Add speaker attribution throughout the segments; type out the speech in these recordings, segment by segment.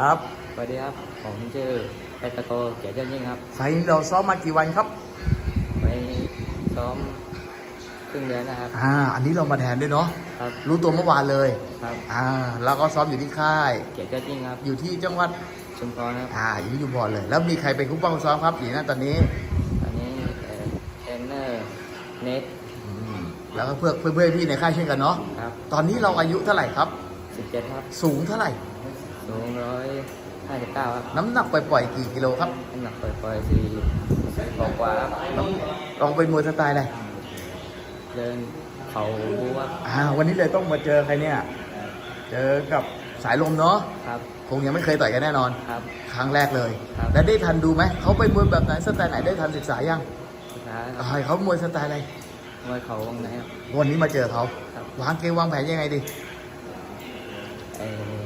Speaker 1: ครับ
Speaker 2: สวัสดีครับ ผมชื่อเปตะโกเกียรติยอดยิ่งครับ
Speaker 1: ไฟล์นี้เราซ้อมมากี่วันครับ
Speaker 2: ไปซ้อมครึ่งเดือนนะครับ
Speaker 1: อ่าอันนี้เรามาแทนด้วยเนาะ
Speaker 2: ครับ
Speaker 1: รู้ตัวเมื่อวานเลย
Speaker 2: ครับ
Speaker 1: อ่าแล้วก็ซ้อมอยู่ที่ค่าย
Speaker 2: เกียรติยอดยิ่งครับ
Speaker 1: อยู่ที่จังหวัด
Speaker 2: ชุมพรครับ
Speaker 1: อ่าอยู่ที่ชุมพรเลย แล้วมีใครเป็นคู่ป้องซ้อมครับอยู่นั่นตอนนี้
Speaker 2: ตอนนี้เอ่อเทรนเนอร์เนท
Speaker 1: อืมแล้วก็เพื่อนเพื่อนๆพี่ในค่ายเช่นกันเนาะ
Speaker 2: ครับ
Speaker 1: ตอนนี้เราอายุเท่าไหร่ครับ
Speaker 2: 17ครับ
Speaker 1: สูงเท่าไหร่
Speaker 2: สูงร้อยห้าสิบเก้าครับ
Speaker 1: น้ำหนักปล่อยๆกี่กิโลครับ
Speaker 2: น้ำหนักปล่อยๆสี่กกว่าครับ
Speaker 1: น้ำลองเป็นมวยสไตล์อะไร
Speaker 2: เดินเข่าบูครับ
Speaker 1: อ่า วันนี้เลยต้องมาเจอใครเนี่ย เจอกับสายลมเนาะ
Speaker 2: ครับ
Speaker 1: คงยังไม่เคยต่อยกันแน่นอน
Speaker 2: ครับ
Speaker 1: ครั้งแรกเลย
Speaker 2: ครับ
Speaker 1: แล้วได้ทันดูไหม เขาไปมวยแบบไหนสไตล์ไหนได้ทันศึกษายัง
Speaker 2: สุดท้ายค
Speaker 1: อ่า
Speaker 2: รับ
Speaker 1: เขามวยสไตล์อะไร
Speaker 2: มวยเข่าวงไหนครับ
Speaker 1: วันนี้มาเจอเขา
Speaker 2: ครับ
Speaker 1: วางเกมวางแผนยังไงดี
Speaker 2: เอ่อ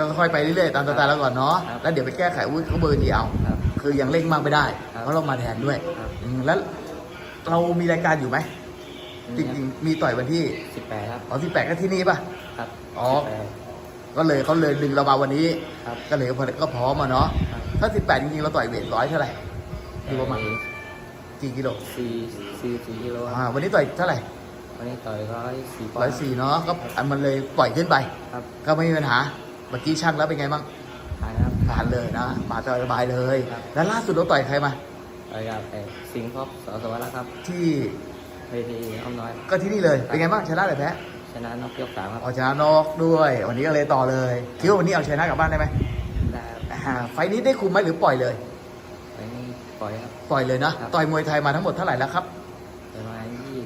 Speaker 1: ก็ค่อยๆไปเรื่อยๆตามสไตล์เราก่อนเนาะ
Speaker 2: ครับ
Speaker 1: แล้วเดี๋ยวไปแก้ไขอาวุ้ยเขาเบอร์เดียว
Speaker 2: ครับ
Speaker 1: คือยังเร่งมากไม่ได้
Speaker 2: ครับ
Speaker 1: เพราะเรามาแทนด้วย
Speaker 2: ครับ
Speaker 1: อืมแล้วเรามีรายการอยู่ไหมจริงๆมีต่อยวันที่
Speaker 2: สิบแปดครับ
Speaker 1: อ๋อที่แปดก็ที่นี่ป่ะ
Speaker 2: ครับ
Speaker 1: อ๋อ
Speaker 2: 18
Speaker 1: ก็เลยเขาเลยดึงเรามาวันนี้
Speaker 2: ครับ
Speaker 1: ก็เลยก็พร้อมมาเนาะ
Speaker 2: ครับ
Speaker 1: ถ้าสิบแปดจริงๆเราต่อยเวทร้อยเท่าไหร่อยู่ประมาณ
Speaker 2: เอ่อ
Speaker 1: กี่กิโล
Speaker 2: สี่สี่สี่กิโลค
Speaker 1: อ่า
Speaker 2: รับ
Speaker 1: วันนี้ต่อยเท่าไหร่
Speaker 2: วันนี้ต่อยร้อยสี่ปอน
Speaker 1: ร้อย
Speaker 2: ด์
Speaker 1: สี่เนาะก็อันมันเลยปล่อยขึ้นไป
Speaker 2: ครับ
Speaker 1: ก็ไม่มีปัญหา เมื่อกี้ช่างแล้วเป็นไงบ้าง
Speaker 2: ผ่านครับ
Speaker 1: ผ่านเลยนะมาสบายเลย
Speaker 2: ครับ
Speaker 1: แล้วล่าสุดเราต่อยใครมา
Speaker 2: ต่อยกับเอ่อสิงห์พบสอสวรรค์ครับ
Speaker 1: ที่
Speaker 2: เวทีอ้อมน้อย
Speaker 1: ก็ที่นี่เลย เป็นไงบ้างชนะหรือแพ้
Speaker 2: ชนะนอกยกสามครับ
Speaker 1: เอาชนะนอกด้วย วันนี้ก็เลยต่อเลยคิดว่าวันนี้เอาชนะกลับบ้านได้ไหม
Speaker 2: ได้ครับ
Speaker 1: อ่าไฟล์นี้ได้คุมไหมหรือปล่อยเลย
Speaker 2: วันนี้ปล่อยครับ
Speaker 1: ปล่อยเลยนะ
Speaker 2: ครับ
Speaker 1: ต่อยมวยไทยมาทั้งหมดเท่าไหร่แล้วครับ
Speaker 2: ประมาณยี่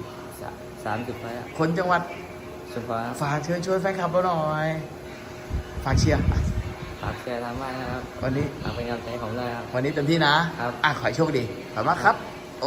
Speaker 2: สามสิบไฟครับ
Speaker 1: คนจังหวัด
Speaker 2: ชุมพรครับ
Speaker 1: ฝากเชิญชวนแฟนคลับเราหน่อย ฝากเชียร์อะ
Speaker 2: ฝากแชร์ทางบ้านนะครับ
Speaker 1: วันนี้
Speaker 2: ฝากเป็นกำลังใจให้ผมด้วยครับ
Speaker 1: วันนี้เต็มที่นะครับ อะขอให้โชคดีขอบคุณมากครับ โอ